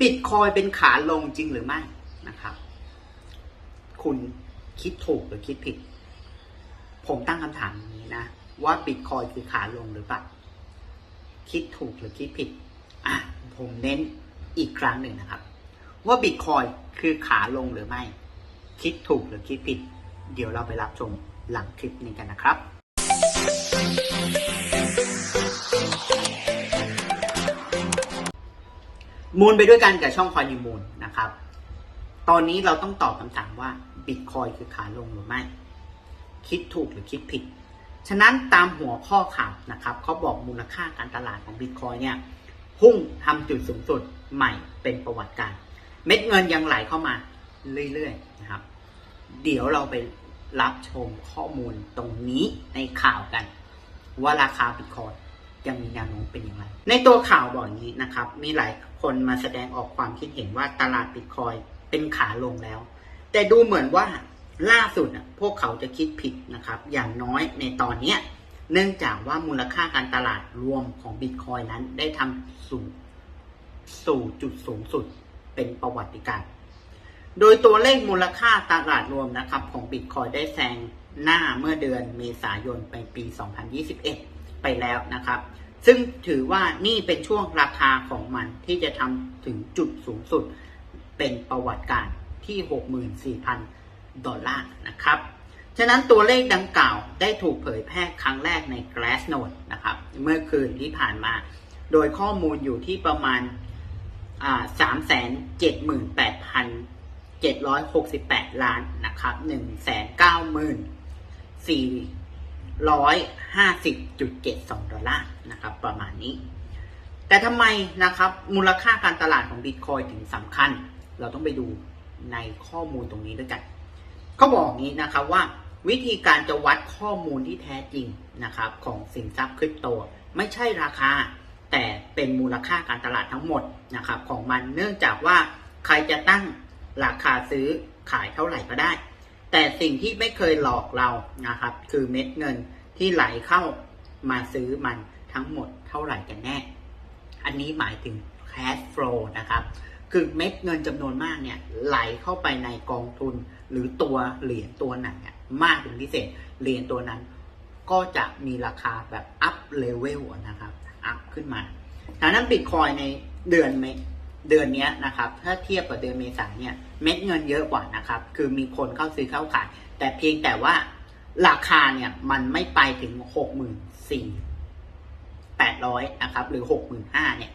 บิตคอยเป็นขาลงจริงหรือไม่นะครับ คุณคิดถูกหรือคิดผิด ผมตั้งคำถามนี้นะ ว่าบิตคอยคือขาลงหรือเปล่าคิดถูกหรือคิดผิด อะ ผมเน้นอีกครั้งหนึ่งนะครับ ว่าบิตคอยคือขาลงหรือไม่ คิดถูกหรือคิดผิด เดี๋ยวเราไปรับชมหลังคลิปนี้กันนะครับ มูลไปด้วยกันกับช่องคอยนิมูลนะครับ ตอนนี้เราต้องตอบคำถามว่าบิตคอยคือขาลงหรือไม่ คิดถูกหรือคิดผิด ฉะนั้นตามหัวข้อข่าวนะครับเขาบอกมูลค่าการตลาดของบิตคอยเนี่ยพุ่งทำจุดสูงสุดใหม่เป็นประวัติการ เม็ดเงินยังไหลเข้ามาเรื่อยๆนะครับ เดี๋ยวเราไปรับชมข้อมูลตรงนี้ในข่าวกัน ว่าราคาบิตคอย ยังมีแนวโน้มเป็นอย่างไร ในตัวข่าวบอกอย่างนี้นะครับ มีหลายคนมาแสดงออกความคิดเห็นว่าตลาดบิตคอยเป็นขาลงแล้ว แต่ดูเหมือนว่าล่าสุดน่ะพวกเขาจะคิดผิดนะครับ อย่างน้อยในตอนนี้เนื่องจากว่ามูลค่าการตลาดรวมของบิตคอยนั้นได้ทำสู่สู่จุดสูงสุดเป็นประวัติการโดยตัวเลขมูลค่าตลาดรวมนะครับ ของบิตคอยได้แซงหน้าเมื่อเดือนเมษายนไปปี 2021 ไปแล้วนะครับ ซึ่งถือว่านี่เป็นช่วงราคาของมันที่จะทำถึงจุดสูงสุด เป็นประวัติการที่ 64,000 ดอลลาร์นะครับ ฉะนั้นตัวเลขดังกล่าวได้ถูกเผยแพร่ครั้งแรกใน Glassnode นะครับ เมื่อคืนที่ผ่านมา โดยข้อมูลอยู่ที่ประมาณ 378,768 ล้านนะครับ 1,90,000 4 ร้อยห้าสิบจุดเจ็ดสองดอลลาร์นะครับ ประมาณนี้ แต่ทำไมนะครับ มูลค่าการตลาดของบิตคอยถึงสำคัญ เราต้องไปดูในข้อมูลตรงนี้ด้วยกันเขาบอกงนี้นะครับว่าวิธีการจะวัดข้อมูลที่แท้จริงนะครับของสินทรัพย์คริปโต ไม่ใช่ราคา แต่เป็นมูลค่าการตลาดทั้งหมดนะครับของมันเนื่องจากว่าใครจะตั้งราคาซื้อขายเท่าไหร่ก็ได้ แต่สิ่งที่ไม่เคยหลอกเรานะครับ คือเม็ดเงินที่ไหลเข้ามาซื้อมันทั้งหมดเท่าไหร่กันแน่ อันนี้หมายถึง cash flow นะครับ คือเม็ดเงินจำนวนมากเนี่ยไหลเข้าไปในกองทุนหรือตัวเหรียญตัวไหนมากเป็นพิเศษเหรียญตัวนั้น ก็จะมีราคาแบบ up level นะครับ up ขึ้นมาดังนั้นบิตคอยในเดือน เดือนนี้นะครับถ้าเทียบกับเดือนเมษาเนี่ยเม็ดเงินเยอะกว่านะครับคือมีคนเข้าซื้อเข้าขาย แต่เพียงแต่ว่าราคาเนี่ยมันไม่ไปถึงหกหมื่นสี่แปดร้อยนะครับหรือหกหมื่นห้าเนี่ย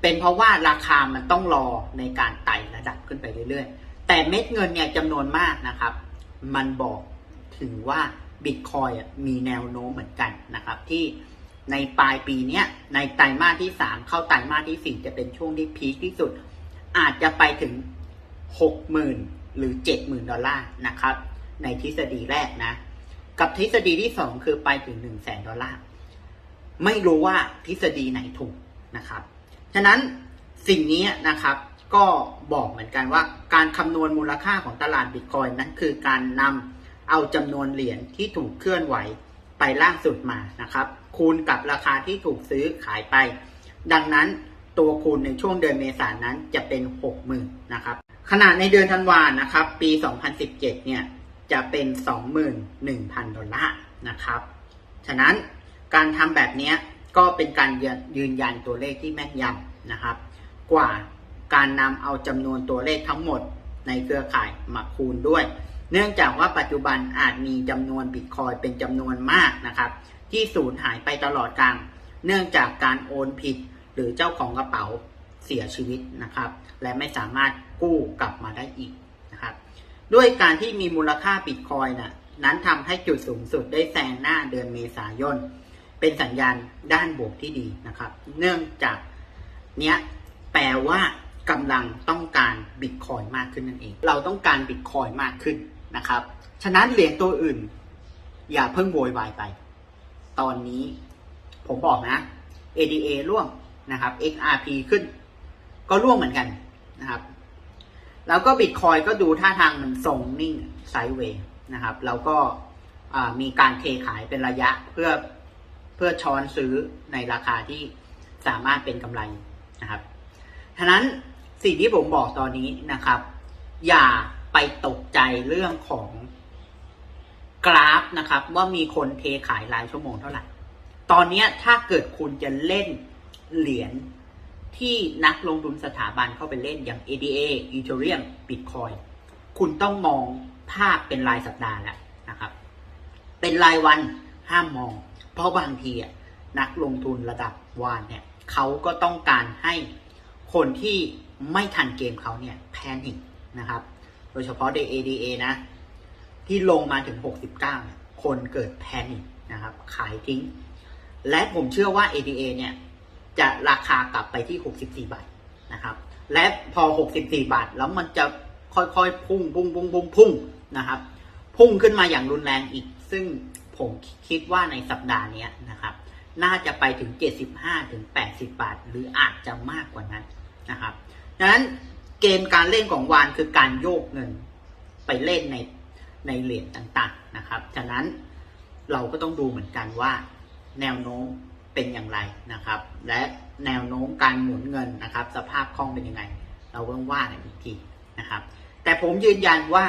เป็นเพราะว่าราคามันต้องรอในการไต่ระดับขึ้นไปเรื่อยๆ แต่เม็ดเงินเนี่ยจำนวนมากนะครับ มันบอกถึงว่าบิตคอยมีแนวโน้มเหมือนกันนะครับที่ ในปลายปีเนี้ยในไตรมาสที่3เข้าไตรมาสที่4จะเป็นช่วงที่พีคที่สุด อาจจะไปถึง60,000หรือ70,000ดอลลาร์นะครับ ในทฤษฎีแรกนะ กับทฤษฎีที่2คือไปถึง1 0 0 0 0 0ดอลลาร์ไม่รู้ว่าทฤษฎีไหนถูกนะครับ ฉะนั้นสิ่งนี้นะครับก็บอกเหมือนกันว่าการคำนวณมูลค่าของตลาดบิตคอยนั้นคือการนำเอาจำนวนเหรียญที่ถูกเคลื่อนไหว ไปล่างสุดมานะครับ คูณกับราคาที่ถูกซื้อขายไป ดังนั้นตัวคูณในช่วงเดือนเมษายนนั้นจะเป็น 60,000นะครับขนาดในเดือนธันวานะครับ ปี 2017 เนี่ยจะเป็น 21,000 ดอลลาร์นะครับ ฉะนั้นการทำแบบนี้ก็เป็นการยืนยันตัวเลขที่แม่นยำนะครับ กว่าการนำเอาจำนวนตัวเลขทั้งหมดในเครือข่ายมาคูณด้วย เนื่องจากว่าปัจจุบันอาจมีจำนวนบิตคอยเป็นจำนวนมากนะครับที่สูญหายไปตลอดกลาง เนื่องจากการโอนผิดหรือเจ้าของกระเป๋าเสียชีวิตนะครับ และไม่สามารถกู้กลับมาได้อีกนะครับ ด้วยการที่มีมูลค่าบิตคอยนะนั้นทำให้จุดสูงสุดได้แซงหน้าเดือนเมษายน เป็นสัญญาณด้านบวกที่ดีนะครับ เนื่องจากเนี้ยแปลว่ากำลังต้องการบิตคอยมากขึ้นนั่นเอง เราต้องการบิตคอยมากขึ้น นะครับ ฉะนั้นเหรียญตัวอื่น อย่าเพิ่งโวยวายไป ตอนนี้ผมบอกนะ ADA ร่วงนะครับ XRP ขึ้น ก็ร่วงเหมือนกันนะครับ แล้วก็บิตคอยก็ดูท่าทางมันทรงนิ่งไซด์เวย์นะครับ แล้วก็มีการเทขายเป็นระยะเพื่อเพื่อช้อนซื้อในราคาที่สามารถเป็นกำไรนะครับฉะนั้นสิ่งที่ผมบอกตอนนี้นะครับ อย่า ไปตกใจเรื่องของกราฟนะครับ ว่ามีคนเทขายรายชั่วโมงเท่าไหร่ ตอนนี้ถ้าเกิดคุณจะเล่นเหรียญที่นักลงทุนสถาบันเข้าไปเล่นอย่าง ADA Ethereum Bitcoin คุณต้องมองภาพเป็นรายสัปดาห์แล้วนะครับ เป็นรายวันห้ามมอง เพราะบางทีนักลงทุนระดับวานเนี่ยเขาก็ต้องการให้คนที่ไม่ทันเกมเขาเนี่ยแพนิคนะครับ โดยเฉพาะใน ADA นะ ที่ลงมาถึง 69เนี่ยคนเกิดแพนิคนะครับ ขายทิ้ง และผมเชื่อว่า ADA เนี่ยจะราคากลับไปที่ 64 บาทนะครับ และพอ 64 บาท แล้วมันจะค่อยๆ พุ่งพุ่งพุ่งพุ่งพุ่งนะครับ พุ่งขึ้นมาอย่างรุนแรงอีก ซึ่งผมคิดว่าในสัปดาห์นี้นะครับ น่าจะไปถึง 75ถึง80 บาท หรืออาจจะมากกว่านั้นนะครับดังนั้น เกมการเล่นของวานคือการโยกเงินไปเล่นในในเหรียญต่างๆนะครับ ฉะนั้นเราก็ต้องดูเหมือนกันว่าแนวโน้มเป็นอย่างไรนะครับ และแนวโน้มการหมุนเงินนะครับ สภาพคล่องเป็นยังไง เราต้องว่ากันอีกทีนะครับ แต่ผมยืนยันว่า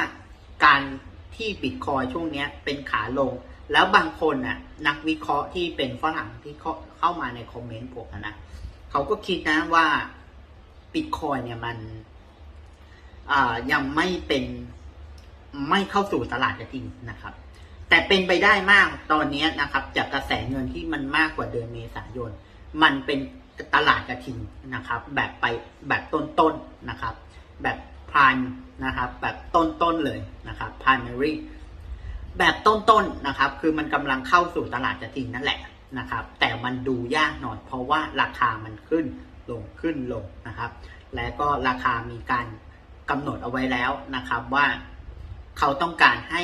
การที่บิตคอยช่วงนี้เป็นขาลง แล้วบางคนน่ะนักวิเคราะห์ที่เป็นฝรั่งที่เข้าขามาในคอมเมนต์ผมนะเขาก็คิดนะว่าบิตคอยเนี่ยมัน ยังไม่เป็นไม่เข้าสู่ตลาดจริงนะครับ แต่เป็นไปได้มากตอนนี้นะครับ จากกระแสเงินที่มันมากกว่าเดือนเมษายน มันเป็นตลาดกระทิงนะครับ แบบไปแบบต้นๆนนะครับ แบบพานนะครับ แบบต้นๆเลยนะครับ primary แบบต้นๆนนะครับ คือมันกำลังเข้าสู่ตลาดกระทิงนั่นแหละนะครับ แต่มันดูยากหน่อยเพราะว่าราคามันขึ้นลงขึ้นลงนะครับ และก็ราคามีการ กำหนดเอาไว้แล้วนะครับว่าเขาต้องการให้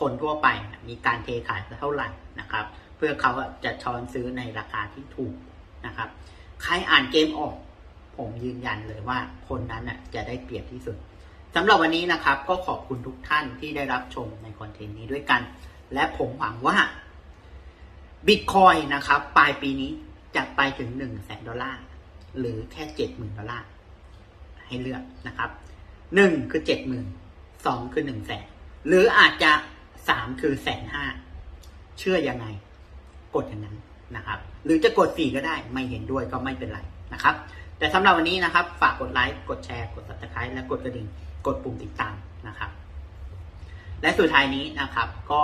คนทั่วไปมีการเทขายเท่าไหร่นะครับ เพื่อเขาจะช้อนซื้อในราคาที่ถูกนะครับ ใครอ่านเกมออก ผมยืนยันเลยว่าคนนั้นจะได้เปรียบที่สุดสำหรับวันนี้นะครับ ก็ขอบคุณทุกท่านที่ได้รับชมในคอนเทนต์นี้ด้วยกัน และผมหวังว่าบิตคอยนะครับ ปลายปีนี้จะไปถึง1นึ่งแสนดอลลาร์หรือแค่เจ็ดหมื่นดอลลาร์ ให้เลือกนะครับหนึ่งคือเจ็ดหมื่นสองคือหนึ่งแสนหรืออาจจะสามคือแสนห้าเชื่อยังไง กดอย่างนั้นนะครับ หรือจะกดสี่ก็ได้ไม่เห็นด้วยก็ไม่เป็นไรนะครับ แต่สำหรับวันนี้นะครับ ฝากกดไลค์กดแชร์กด subscribe และกดกระดิ่งกดปุ่มติดตามนะครับ และสุดท้ายนี้นะครับ ก็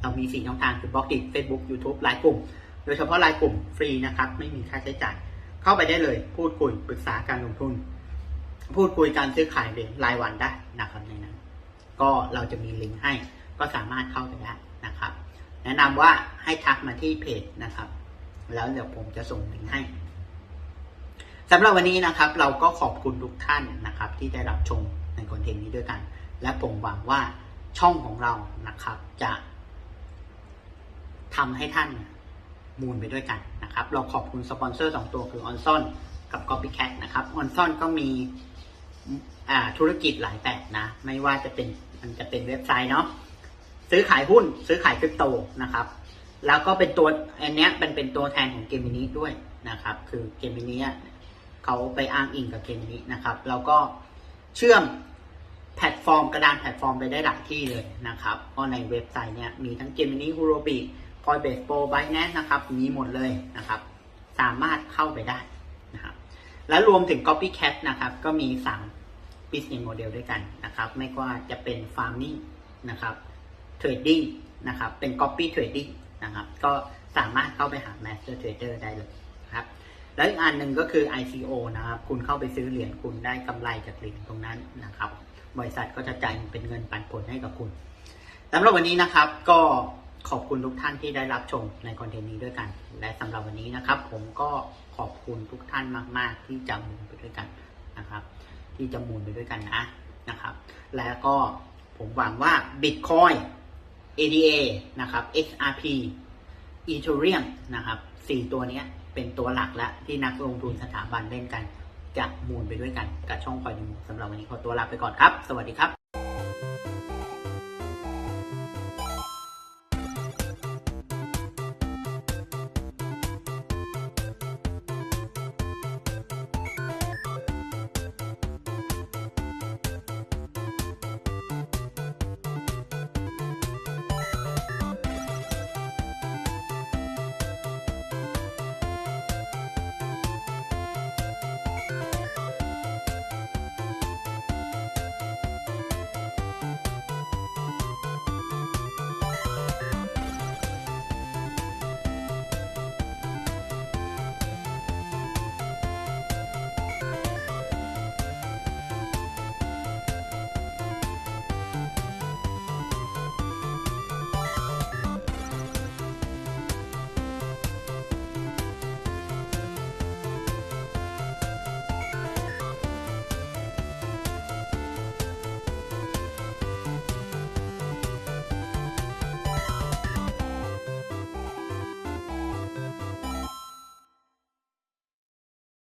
เรามีสี่ช่องทางคือบล็อกดิ Facebook YouTube ไลน์กลุ่ม โดยเฉพาะไลน์กลุ่มฟรีนะครับ ไม่มีค่าใช้จ่าย เข้าไปได้เลย พูดคุยปรึกษาการลงทุน พูดคุยการซื้อขายเหรียญรายวันได้นะครับในนั้นก็เราจะมีลิงก์ให้ก็สามารถเข้าไปได้นะครับ แนะนำว่าให้ทักมาที่เพจนะครับ แล้วเดี๋ยวผมจะส่งลิงก์ให้สำหรับวันนี้นะครับ เราก็ขอบคุณทุกท่านนะครับ ที่ได้รับชมในคอนเทนต์นี้ด้วยกัน และผมหวังว่าช่องของเรานะครับ จะทำให้ท่านมูลไปด้วยกันนะครับ เราขอบคุณสปอนเซอร์สองตัวคือออนซอนกับ Copycat นะครับออนซอนก็มี ธุรกิจหลายแบบนะ ไม่ว่าจะเป็นมันจะเป็นเว็บไซต์เนาะซื้อขายหุ้น ซื้อขายคริปโตนะครับ แล้วก็เป็นตัวอันเนี้ยเป็นเป็นตัวแทนของเกมินิด้วยนะครับ คือเกมินิเขาไปอ้างอิงกับเกมินินะครับ แล้วก็เชื่อมแพลตฟอร์มกระดานแพลตฟอร์มไปได้หลายที่เลยนะครับก็ในเว็บไซต์เนี้ยมีทั้งเกมินิฮูโรบิคอยเบสโปรไบแนนะครับมีหมดเลยนะครับ สามารถเข้าไปได้ และรวมถึง Copycat นะครับ ก็มีสอง business model ด้วยกันนะครับ ไม่ว่าจะเป็น farming นะครับ trading นะครับ เป็น copy trading นะครับ ก็สามารถเข้าไปหา master trader ได้เลยนะครับแล้วอีกอันหนึ่งก็คือ ICO นะครับ คุณเข้าไปซื้อเหรียญคุณได้กำไรจากเหรียญตรงนั้นนะครับ บริษัทก็จะจ่ายเป็นเงินปันผลให้กับคุณสำหรับวันนี้นะครับก็ ขอบคุณทุกท่านที่ได้รับชมในคอนเทนต์นี้ด้วยกัน และสำหรับวันนี้นะครับ ผมก็ขอบคุณทุกท่านมาก ๆ ที่จะมูลไปด้วยกันนะครับ ที่จะมูลไปด้วยกันนะนะครับ แล้วก็ผมหวังว่า Bitcoin ADA นะครับ XRP Ethereum นะครับสี่ตัวนี้เป็นตัวหลักและที่นักลงทุนสถาบันเล่นกัน จะมูลไปด้วยกันกับช่องคอยดูสำหรับวันนี้ขอตัวลาไปก่อนครับ สวัสดีครับ